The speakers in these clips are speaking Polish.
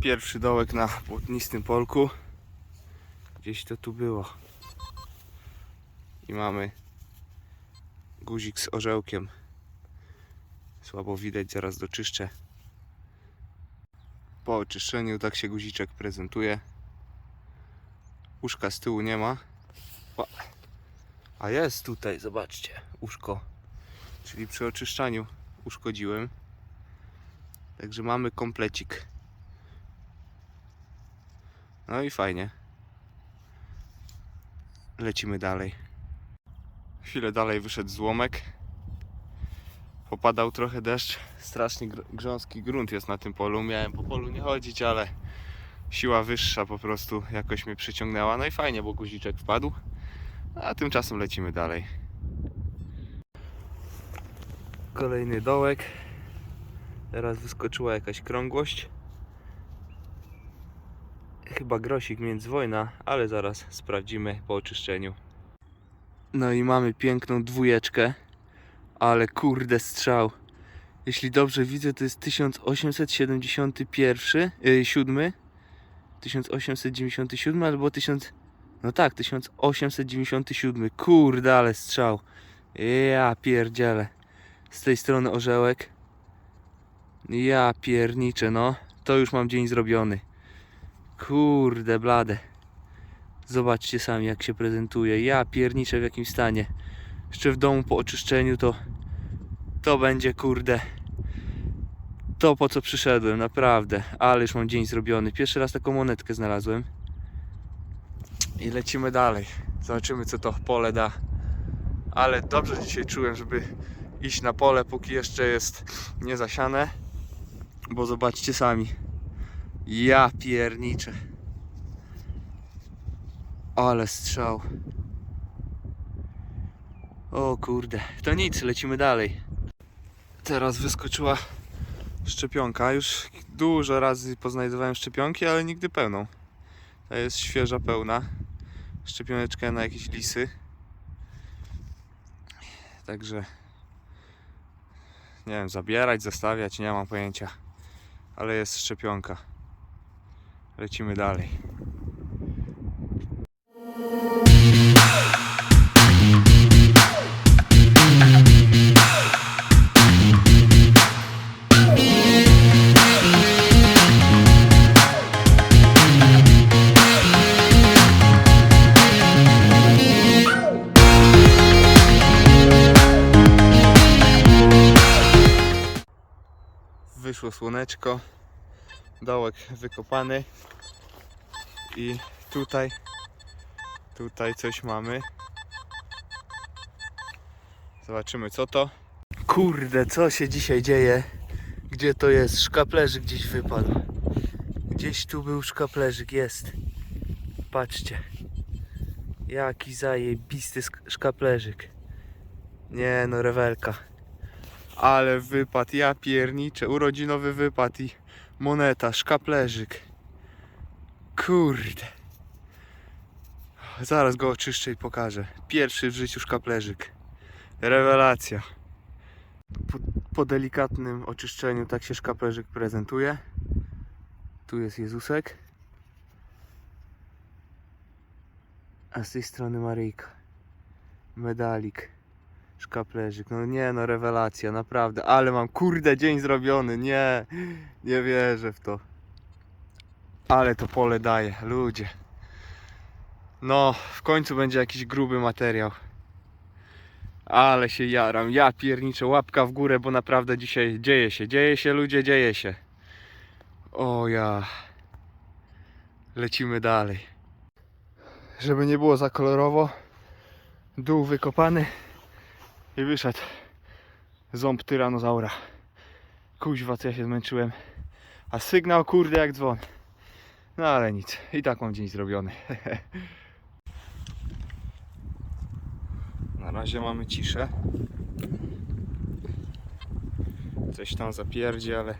Pierwszy dołek na błotnistym polku. Gdzieś to tu było. I mamy guzik z orzełkiem. Słabo widać, zaraz doczyszczę. Po oczyszczeniu tak się guziczek prezentuje. Uszka z tyłu nie ma. A jest tutaj, zobaczcie, uszko. Czyli przy oczyszczaniu uszkodziłem. Także mamy komplecik. No i fajnie. Lecimy dalej. Chwilę dalej wyszedł złomek. Popadał trochę deszcz. Strasznie gr- grząski grunt jest na tym polu. Miałem po polu nie chodzić, ale siła wyższa po prostu jakoś mnie przyciągnęła. No i fajnie, bo guziczek wpadł. A tymczasem lecimy dalej. Kolejny dołek. Teraz wyskoczyła jakaś krągłość. Chyba grosik międzywojna, ale zaraz sprawdzimy po oczyszczeniu. No i mamy piękną dwójeczkę, ale kurde strzał. Jeśli dobrze widzę, to jest 1871, yy, 7, 1897 albo 1000, no tak, 1897. Kurde, ale strzał. Ja pierdzielę. Z tej strony orzełek. Ja pierniczę, no. To już mam dzień zrobiony. Kurde blade. Zobaczcie sami jak się prezentuje. Ja pierniczę w jakim stanie. Jeszcze w domu po oczyszczeniu to to będzie kurde to po co przyszedłem, naprawdę. Ale już mam dzień zrobiony. Pierwszy raz taką monetkę znalazłem. I lecimy dalej. Zobaczymy co to pole da. Ale dobrze dzisiaj czułem, żeby iść na pole, póki jeszcze jest niezasiane. Bo zobaczcie sami. Ja pierniczę. Ale strzał. O kurde. To nic, lecimy dalej. Teraz wyskoczyła szczepionka. Już dużo razy poznajdowałem szczepionki, ale nigdy pełną. To jest świeża, pełna. Szczepioneczka na jakieś lisy. Także nie wiem, zabierać, zostawiać, nie mam pojęcia. Ale jest szczepionka. Lecimy dalej. Wyszło słoneczko. Dołek wykopany. I tutaj, tutaj coś mamy. Zobaczymy co to. Kurde, co się dzisiaj dzieje? Gdzie to jest? Szkaplerzyk gdzieś wypadł. Gdzieś tu był szkaplerzyk, jest. Patrzcie. Jaki zajebisty szkaplerzyk. Nie no, rewelka. Ale wypad, ja pierniczę. Urodzinowy wypad i moneta, szkaplerzyk. Kurde. Zaraz go oczyszczę i pokażę. Pierwszy w życiu szkaplerzyk. Rewelacja. Po, po delikatnym oczyszczeniu tak się szkaplerzyk prezentuje. Tu jest Jezusek. A z tej strony Maryjka. Medalik. Szkaplerzyk. No nie no, rewelacja, naprawdę. Ale mam kurde dzień zrobiony. Nie, nie wierzę w to. Ale to pole daje, ludzie. No, w końcu będzie jakiś gruby materiał. Ale się jaram, ja pierniczę, łapka w górę, bo naprawdę dzisiaj dzieje się, dzieje się ludzie, dzieje się. O ja. Lecimy dalej. Żeby nie było za kolorowo, dół wykopany i wyszedł ząb tyranozaura. Kuźwa, co ja się zmęczyłem. A sygnał kurde jak dzwon. No ale nic, i tak mam dzień zrobiony. Na razie mamy ciszę. Coś tam zapierdzi, ale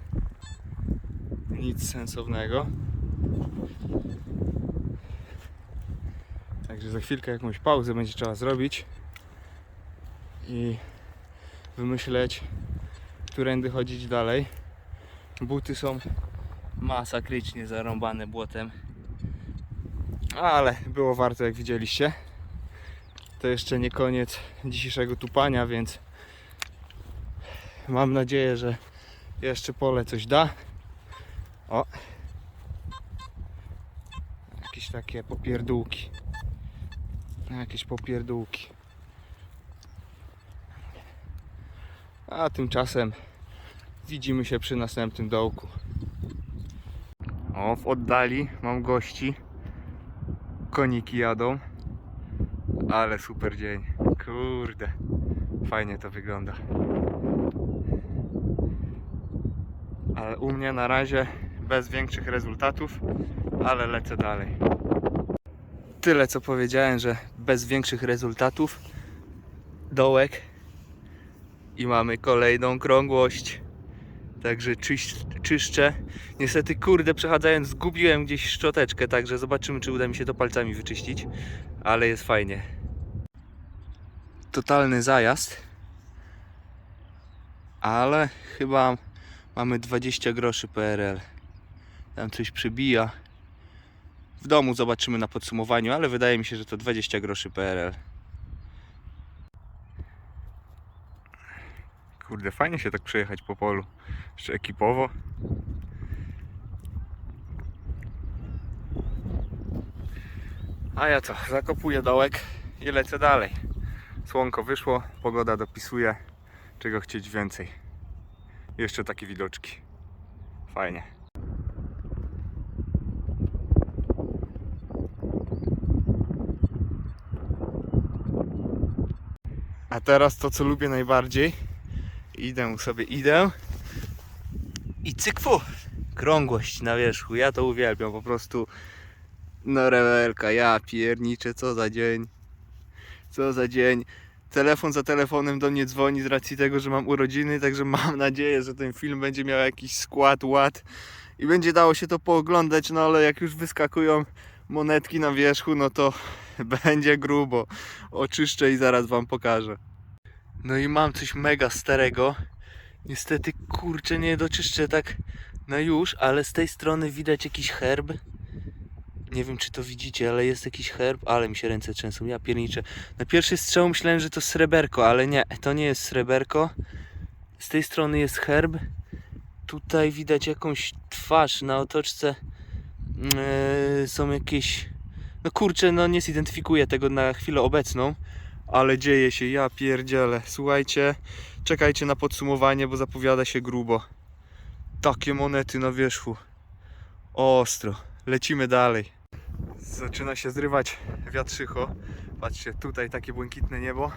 nic sensownego. Także za chwilkę jakąś pauzę będzie trzeba zrobić i wymyśleć, którędy chodzić dalej. Buty są masakrycznie zarąbane błotem. Ale było warto, jak widzieliście. To jeszcze nie koniec dzisiejszego tupania, więc mam nadzieję, że jeszcze pole coś da. O! Jakieś takie popierdółki. Jakieś popierdółki. A tymczasem widzimy się przy następnym dołku. O, w oddali mam gości. Koniki jadą. Ale super dzień. Kurde. Fajnie to wygląda. Ale u mnie na razie bez większych rezultatów, ale lecę dalej. Tyle co powiedziałem, że bez większych rezultatów. Dołek. I mamy kolejną krągłość. Także czyś, czyszczę. Niestety, kurde, przechadzając, zgubiłem gdzieś szczoteczkę, także zobaczymy, czy uda mi się to palcami wyczyścić. Ale jest fajnie. Totalny zajazd. Ale chyba mamy 20 groszy PRL. Tam coś przybija. W domu zobaczymy na podsumowaniu, ale wydaje mi się, że to 20 groszy PRL. Kurde, fajnie się tak przejechać po polu. Jeszcze ekipowo. A ja co? Zakopuję dołek i lecę dalej. Słonko wyszło, pogoda dopisuje. Czego chcieć więcej. Jeszcze takie widoczki. Fajnie. A teraz to, co lubię najbardziej. Idę sobie, idę. I cykwu! Krągłość na wierzchu, ja to uwielbiam, po prostu no rewelka, ja pierniczę, co za dzień. Co za dzień. Telefon za telefonem do mnie dzwoni z racji tego, że mam urodziny, także mam nadzieję, że ten film będzie miał jakiś skład, ład i będzie dało się to pooglądać, no ale jak już wyskakują monetki na wierzchu, no to będzie grubo. Oczyszczę i zaraz wam pokażę. No i mam coś mega starego. Niestety, kurczę, nie doczyszczę tak na już, ale z tej strony widać jakiś herb. Nie wiem, czy to widzicie, ale jest jakiś herb, ale mi się ręce trzęsą, ja pierniczę. Na pierwszy strzał myślałem, że to sreberko, ale nie, to nie jest sreberko. Z tej strony jest herb. Tutaj widać jakąś twarz na otoczce. Yy, są jakieś... No kurczę, no nie zidentyfikuję tego na chwilę obecną. Ale dzieje się, ja pierdzielę. Słuchajcie, czekajcie na podsumowanie, bo zapowiada się grubo. Takie monety na wierzchu. Ostro. Lecimy dalej. Zaczyna się zrywać wiatrzycho. Patrzcie, tutaj takie błękitne niebo.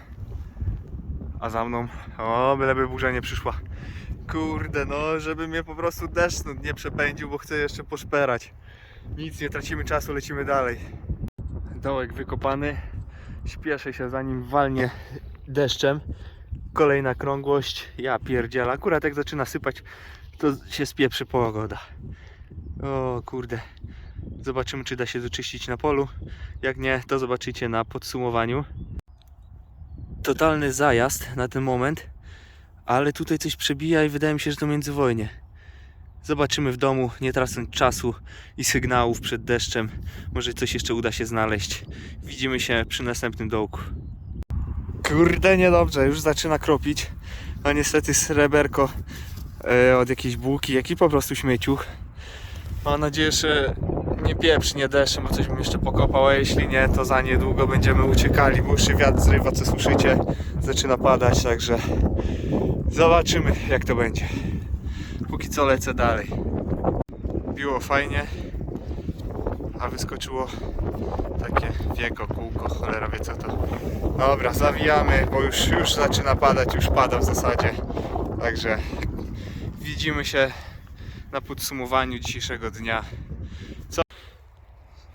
A za mną, o, byleby burza nie przyszła. Kurde, no, żeby mnie po prostu deszcz nie przepędził, bo chcę jeszcze poszperać. Nic, nie tracimy czasu, lecimy dalej. Dołek wykopany. Śpieszę się zanim walnie deszczem. Kolejna krągłość. Ja pierdzielę. Akurat jak zaczyna sypać, to się spieprzy pogoda. O kurde. Zobaczymy, czy da się doczyścić na polu. Jak nie, to zobaczycie na podsumowaniu. Totalny zajazd na ten moment. Ale tutaj coś przebija i wydaje mi się, że to międzywojnie. Zobaczymy w domu, nie tracąc czasu i sygnałów przed deszczem. Może coś jeszcze uda się znaleźć. Widzimy się przy następnym dołku. Kurde, niedobrze, już zaczyna kropić. No niestety sreberko e, od jakiejś bułki, jak i po prostu śmieciuch. Mam nadzieję, że nie pieprznie deszczem, bo coś bym jeszcze pokopał, a jeśli nie, to za niedługo będziemy uciekali, bo już się wiatr zrywa, co słyszycie. Zaczyna padać, także zobaczymy jak to będzie. Póki co lecę dalej. Biło fajnie, a wyskoczyło takie wieko, kółko, cholera wie co to. Dobra, zawijamy, bo już, już zaczyna padać, już pada w zasadzie. Także widzimy się na podsumowaniu dzisiejszego dnia. Co?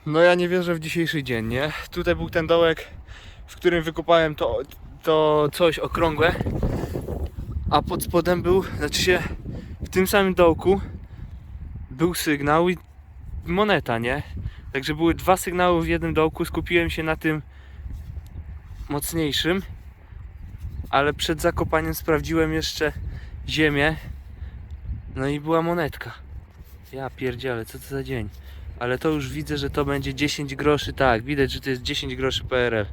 No ja nie wierzę w dzisiejszy dzień, nie? Tutaj był ten dołek, w którym wykopałem to, to coś okrągłe, a pod spodem był, znaczy się w tym samym dołku był sygnał i moneta, nie? Także były dwa sygnały w jednym dołku. Skupiłem się na tym mocniejszym, ale przed zakopaniem sprawdziłem jeszcze ziemię. No i była monetka. Ja pierdzielę, co to za dzień. Ale to już widzę, że to będzie 10 groszy, tak, widać, że to jest 10 groszy PRL.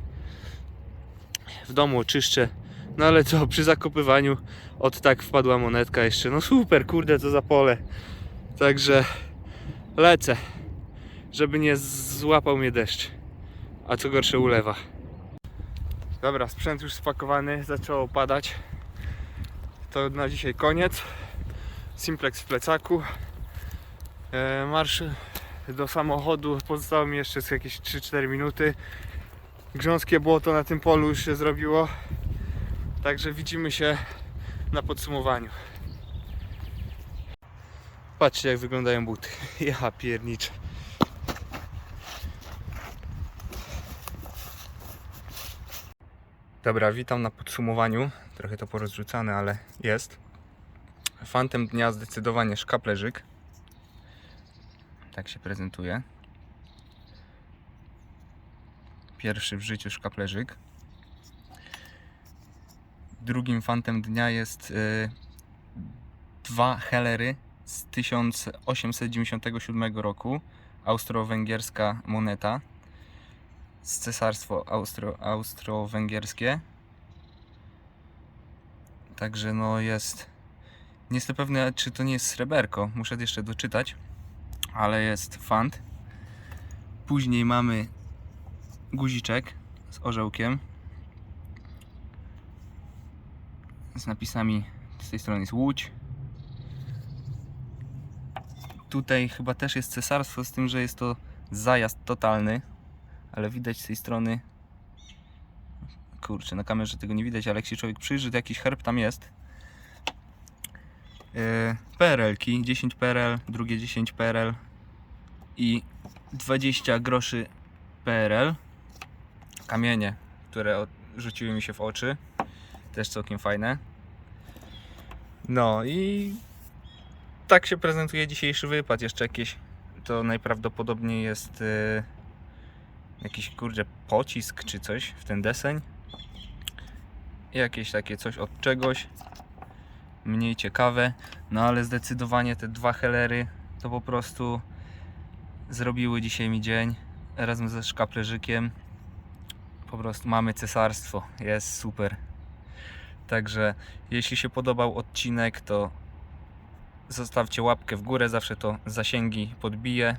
W domu oczyszczę. No ale co, przy zakopywaniu od tak wpadła monetka jeszcze. No super, kurde, co za pole. Także lecę, żeby nie złapał mnie deszcz. A co gorsze ulewa. Dobra, sprzęt już spakowany, zaczęło padać. To na dzisiaj koniec. Simplex w plecaku. E, marsz do samochodu. Pozostało mi jeszcze jakieś 3-4 minuty. Grząskie błoto na tym polu już się zrobiło. Także widzimy się na podsumowaniu. Patrzcie jak wyglądają buty. Ja pierniczę. Dobra, witam na podsumowaniu. Trochę to porozrzucane, ale jest. Fantem dnia zdecydowanie szkaplerzyk. Tak się prezentuje. Pierwszy w życiu szkaplerzyk. Drugim fantem dnia jest y, dwa Hellery z 1897 roku. Austro-węgierska moneta z cesarstwo Austro, austro-węgierskie. Także no jest. Nie jestem pewny, czy to nie jest sreberko. Muszę jeszcze doczytać, ale jest fant. Później mamy guziczek z orzełkiem. Z napisami z tej strony jest Łódź. Tutaj chyba też jest cesarstwo, z tym, że jest to zajazd totalny ale widać z tej strony kurczę, na kamerze tego nie widać, ale jak się człowiek przyjrzy, to jakiś herb tam jest. PRL-ki, 10 PRL, drugie 10 PRL i 20 groszy PRL kamienie, które rzuciły mi się w oczy też całkiem fajne no i tak się prezentuje dzisiejszy wypad jeszcze jakieś to najprawdopodobniej jest yy, jakiś kurde pocisk czy coś w ten deseń. Jakieś takie coś od czegoś. Mniej ciekawe, no ale zdecydowanie te dwa helery to po prostu zrobiły dzisiaj mi dzień razem ze szkaplerzykiem. Po prostu mamy cesarstwo, jest super. Także jeśli się podobał odcinek, to zostawcie łapkę w górę, zawsze to zasięgi podbije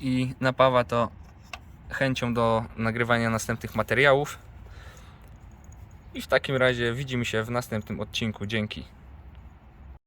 i napawa to chęcią do nagrywania następnych materiałów. I w takim razie widzimy się w następnym odcinku. Dzięki.